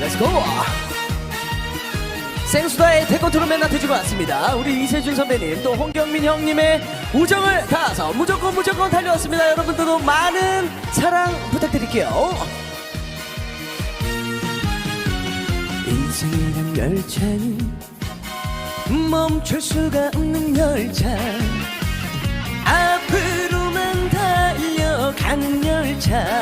렛츠고! 생수다의 태권트로 맨 나태주가 왔습니다. 우리 이세준 선배님 또 홍경민 형님의 우정을 다해서 무조건 무조건 달려왔습니다. 여러분들도 많은 사랑 부탁드릴게요. 인생이란 열차는 멈출 수가 없는 열차 앞으로만 달려가는 열차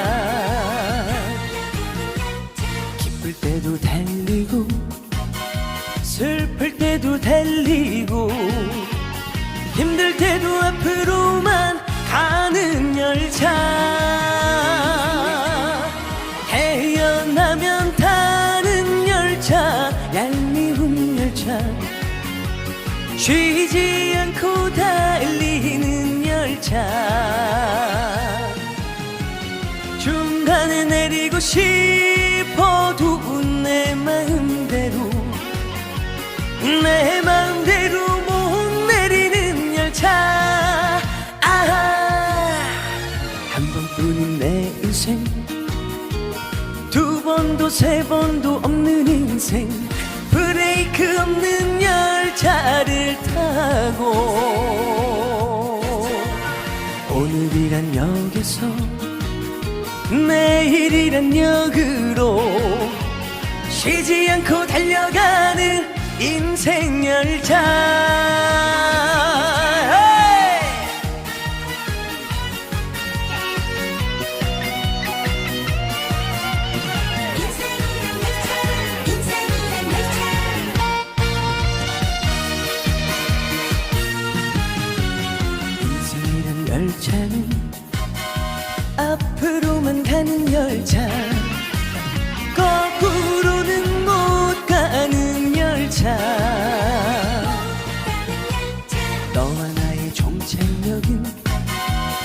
열차 태어나면 타는 열차 얄미운 열차. 쉬지 않고 달리는 열차. 중간에 내리고 싶어도 내 마음대로 내 마음대로 타고 오늘이란 역에서 내일이란 역으로 쉬지 않고 달려가는 인생 열차 열차는 앞으로만 가는 열차. 거꾸로는 못 가는 열차. 너와 나의 종착역은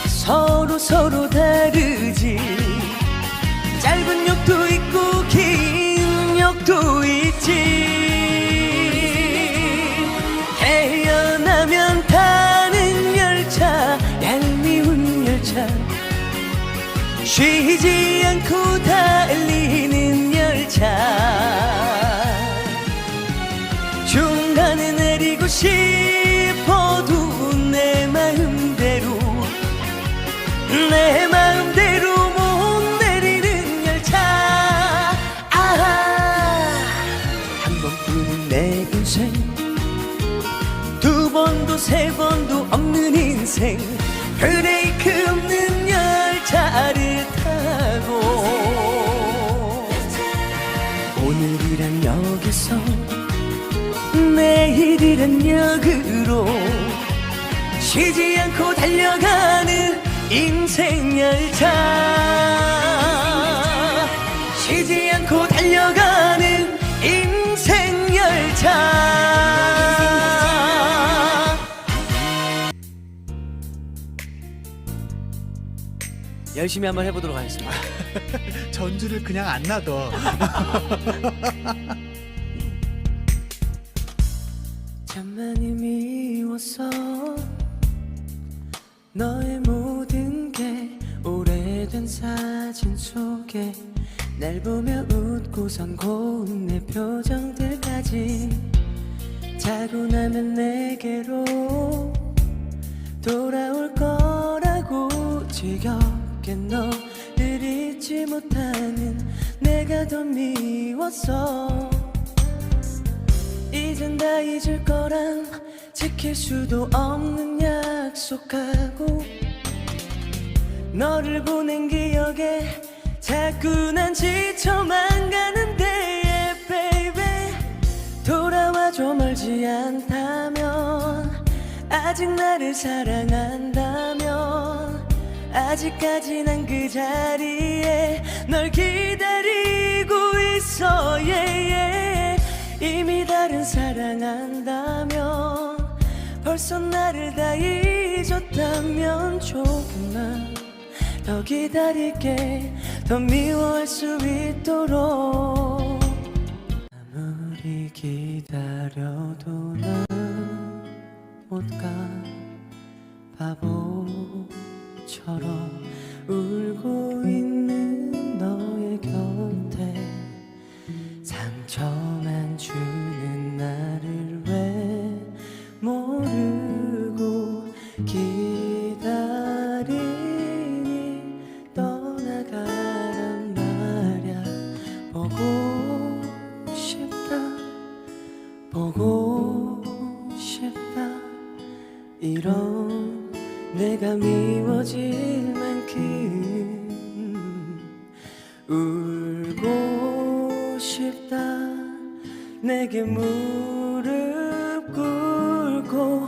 서로 서로 다르지. 짧은 역도 있고 긴 역도 있지 쉬지 않고 달리는 열차. 중간에 내리고 싶 역에서 내일이란 역으로 쉬지 않고 달려가는 인생 열차 쉬지 않고 달려가는 인생 열차 열심히 한번 해보도록 하겠습니다. 전주를 그냥 안 놔둬. 참 많이 미웠어. 너의 모든 게 오래된 사진 속에 날 보며 웃고선 고운 내 표정들까지 자고 나면 내게로 돌아올 거라고 지겹게 너를 잊지 못하는 내가 더 미웠어 이젠 다 잊을 거란 지킬 수도 없는 약속하고 너를 보낸 기억에 자꾸 난 지쳐만 가는데 baby 돌아와줘 멀지 않다면 아직 나를 사랑한다면 아직까지 난 그 자리에 널 기다리고 있어 yeah, yeah. 이미 다른 사랑한다면 벌써 나를 다 잊었다면 조금만 더 기다릴게. 더 미워할 수 있도록. 아무리 기다려도 난 못 가. 바보처럼 울고 있는 너의 곁에 저만 내게 무릎 꿇고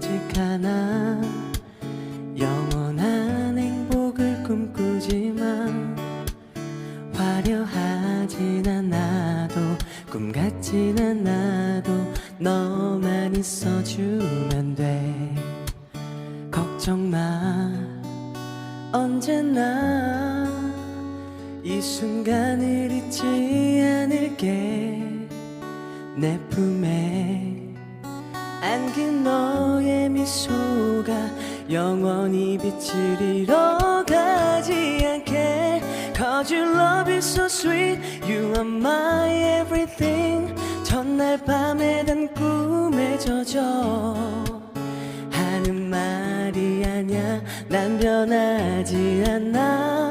순간을 잊지 않을게. 내 품에 안긴 너의 미소가 영원히 빛을 잃어가지 않게. Cause your love is so sweet. You are my everything. 전날 밤에 단 꿈에 젖어. 하는 말이 아냐 난 변하지 않아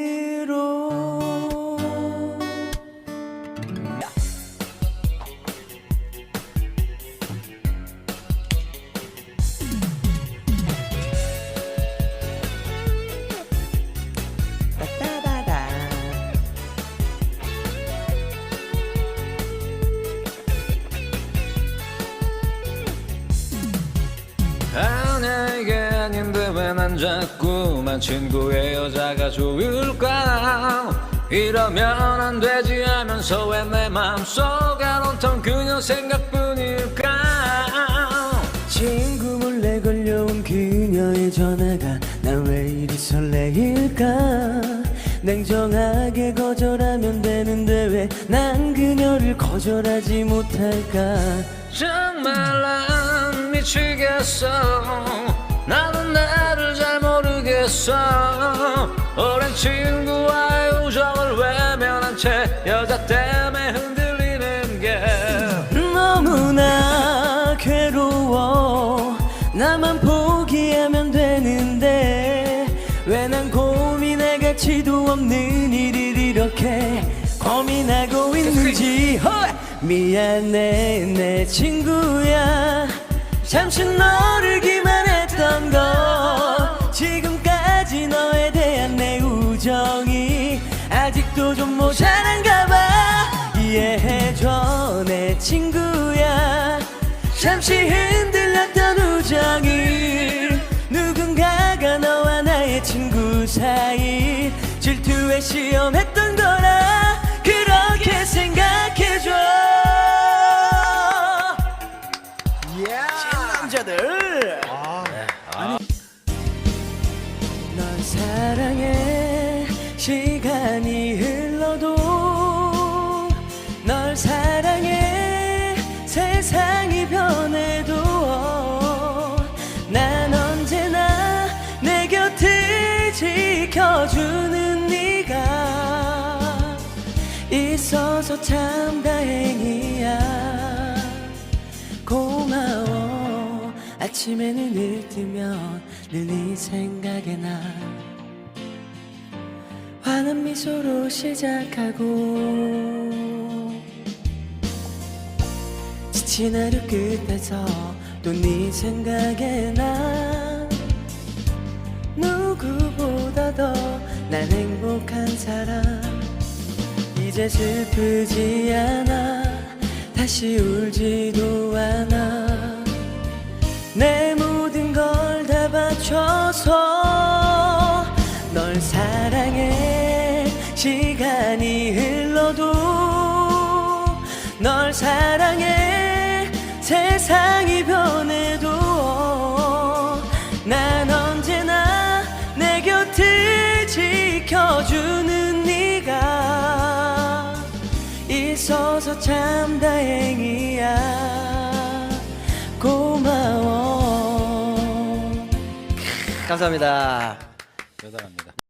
난 자꾸만 친구의 여자가 좋을까? 이러면 안 되지 하면서 왜 내 맘속에 온통 그녀 생각뿐일까? 친구 몰래 걸려온 그녀의 전화가 난 왜 이리 설레일까? 냉정하게 거절하면 되는데 왜 난 그녀를 거절하지 못할까? 정말 난 미치겠어 오랜 친구와의 우정을 외면한 채 여자 때문에 흔들리는 게 너무나 괴로워. 나만 포기하면 되는데 왜 난 고민할 가치도 없는 일을 이렇게 고민하고 있는지. 헐! 미안해 내 친구야. 잠시 너를 기만했던 거 좀 모자란가 봐. 이해해줘 내 친구야. 잠시 흔들렸던 우정이 누군가가 너와 나의 친구 사이. 질투에 시험했 시간이 흘러도 널 사랑해. 세상이 변해도 난 언제나 내 곁을 지켜주는 네가 있어서 참 다행이야. 고마워. 아침에 눈을 뜨면 늘네 생각에 나 환한 미소로 시작하고 지친 하루 끝에서 또 네 생각에 나 누구보다 더 난 행복한 사람. 이제 슬프지 않아. 다시 울지도 않아. 내 시간이 흘러도 널 사랑해. 세상이 변해도 난 언제나 내 곁을 지켜주는 네가 있어서 참 다행이야. 고마워. 감사합니다.